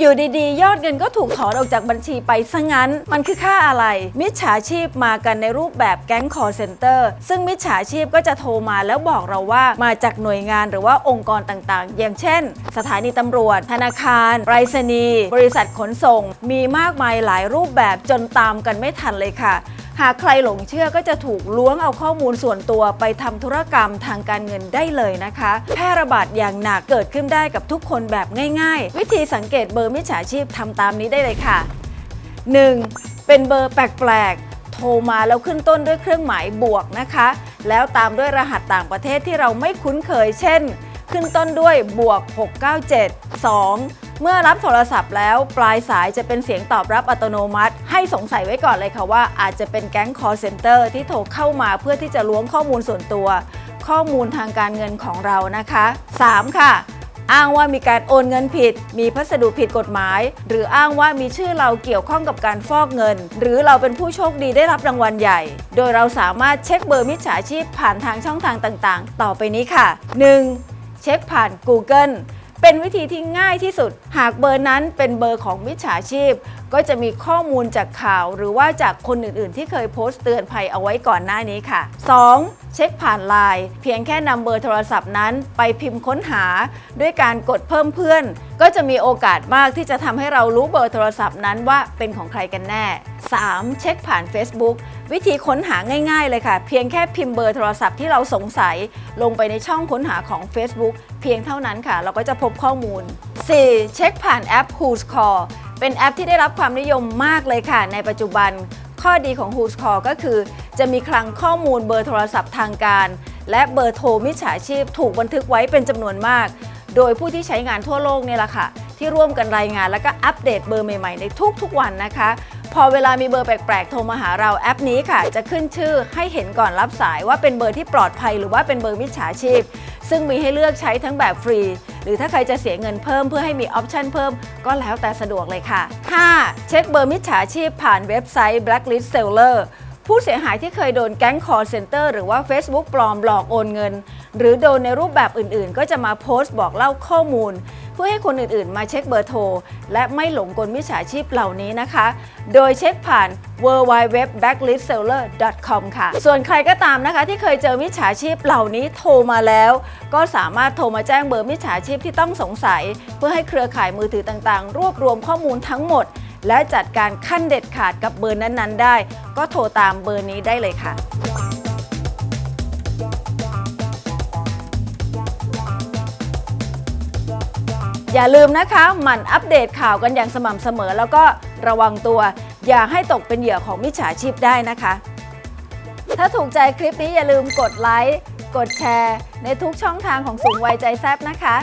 อยู่ดีๆ ยอดเงินก็ถูกถอนออกจากบัญชีไปซะงั้น มันคือค่าอะไร มิจฉาชีพมากันในรูปแบบแก๊งคอร์เซนเตอร์ซึ่งมิจฉาชีพก็จะโทรมาแล้วบอกเราว่ามาจากหน่วยงานหรือว่าองค์กรต่างๆ อย่างเช่น สถานีตำรวจ ธนาคารไปรษณีย์บริษัทขนส่ง มีมากมายหลายรูปแบบจนตามกันไม่ทันเลยค่ะ หากใครหลงเชื่อก็จะถูกล้วงเอาข้อมูลส่วนตัวไปทำธุรกรรมทางการเงินได้เลยนะคะ แพร่ระบาดอย่างหนักเกิดขึ้นได้กับทุกคนแบบง่าย ๆ วิธีสังเกตเบอร์มิจฉาชีพทำตามนี้ได้เลยค่ะ 1. เป็นเบอร์แปลกๆ โทรมาแล้วขึ้นต้นด้วยเครื่องหมายบวกนะคะ แล้วตามด้วยรหัสต่างประเทศที่เราไม่คุ้นเคย เช่น ขึ้นต้นด้วยบวก 697 2 เมื่อรับโทรศัพท์แล้วปลายสายจะเป็นเสียงตอบรับอัตโนมัติ ให้สงสัยไว้ก่อนเลยค่ะว่าอาจจะเป็นแก๊ง call center ที่โทรเข้ามาเพื่อที่จะล้วงข้อมูลส่วนตัว ข้อมูลทางการเงินของเรานะคะ 3 ค่ะอ้างว่ามีการโอนเงินผิด มีพัสดุผิดกฎหมาย หรืออ้างว่ามีชื่อเราเกี่ยวข้องกับการฟอกเงิน หรือเราเป็นผู้โชคดีได้รับรางวัลใหญ่ โดยเราสามารถเช็คเบอร์มิจฉาชีพผ่านทางช่องทางต่างๆ ต่อไปนี้ค่ะ 1. เช็คผ่าน Google เป็นวิธีที่ง่ายที่สุด หากเบอร์นั้นเป็นเบอร์ของมิจฉาชีพ ก็จะมีข้อมูลจากข่าว หรือว่าจากคนอื่นๆ ที่เคยโพสต์เตือนภัยเอาไว้ก่อนหน้านี้ค่ะ 2. เช็คผ่านไลน์เพียงแค่นำเบอร์โทรศัพท์นั้นไปพิมพ์ค้นหา ด้วยการกดเพิ่มเพื่อน ก็จะมีโอกาสมากที่จะทำให้เรารู้เบอร์โทรศัพท์นั้นว่าเป็นของใครกันแน่ 3. เช็คผ่าน Facebook วิธีค้นหาง่ายๆเลยค่ะ เพียงแค่พิมพ์เบอร์โทรศัพท์ที่เราสงสัย ลงไปในช่องค้นหาของ Facebook เพียงเท่านั้นค่ะ เราก็จะพบข้อมูล 4. เช็คผ่านแอป Who's Call เป็นแอปที่ได้รับความนิยมมากเลยค่ะ ในปัจจุบัน ข้อดีของ Who's Call ก็คือ จะมีคลังข้อมูลเบอร์โทรศัพท์ทางการ และเบอร์โทรมิจฉาชีพถูกบันทึกไว้เป็นจำนวนมาก โดยผู้ที่ใช้งานทั่วโลกเนี่ยแหละค่ะที่ร่วมกันรายงานแล้วก็อัปเดตเบอร์ใหม่ๆในทุกๆวันนะคะ พอเวลามีเบอร์แปลกๆ โทรมาหาเราแอปนี้ค่ะ จะขึ้นชื่อให้เห็นก่อนรับสายว่าเป็นเบอร์ที่ปลอดภัย หรือว่าเป็นเบอร์มิจฉาชีพ ซึ่งมีให้เลือกใช้ทั้งแบบฟรี หรือถ้าใครจะเสียเงินเพิ่มเพื่อให้มีออปชันเพิ่ม ก็แล้วแต่สะดวกเลยค่ะ 5. เช็คเบอร์มิจฉาชีพผ่านเว็บไซต์ Blacklist Seller ผู้เสียหายที่เคยโดนแก๊ง call center หรือว่า Facebook ปลอมหลอกโอนเงิน หรือโดนในรูปแบบอื่นๆ ก็จะมาโพสต์บอกเล่าข้อมูล เพื่อให้คนอื่นๆ มาเช็คเบอร์โทร และไม่หลงกลมิจฉาชีพเหล่านี้นะคะ โดยเช็คผ่าน w w w b a c k l i s t s e l l e r c o m ค่ะ ส่วนใครก็ตามนะคะ ที่เคยเจอมิจฉาชีพเหล่านี้โทรมาแล้ว ก็สามารถโทรมาแจ้งเบอร์มิจฉาชีพที่ต้องสงสัย เพื่อให้เครือข่ายมือถือต่างๆ รวบรวมข้อมูลทั้งหมด และจัดการขั้นเด็ดขาดกับเบอร์นั้นๆ ได้ ก็โทรตามเบอร์นี้ได้เลยค่ะ อย่าลืมนะคะหมั่นอัปเดตข่าวกันอย่างสม่ำเสมอ แล้วก็ระวังตัว อย่าให้ตกเป็นเหยื่อของมิจฉาชีพได้นะคะ ถ้าถูกใจคลิปนี้อย่าลืมกดไลค์กดแชร์ ในทุกช่องทางของสูงวัยใจแซบนะคะ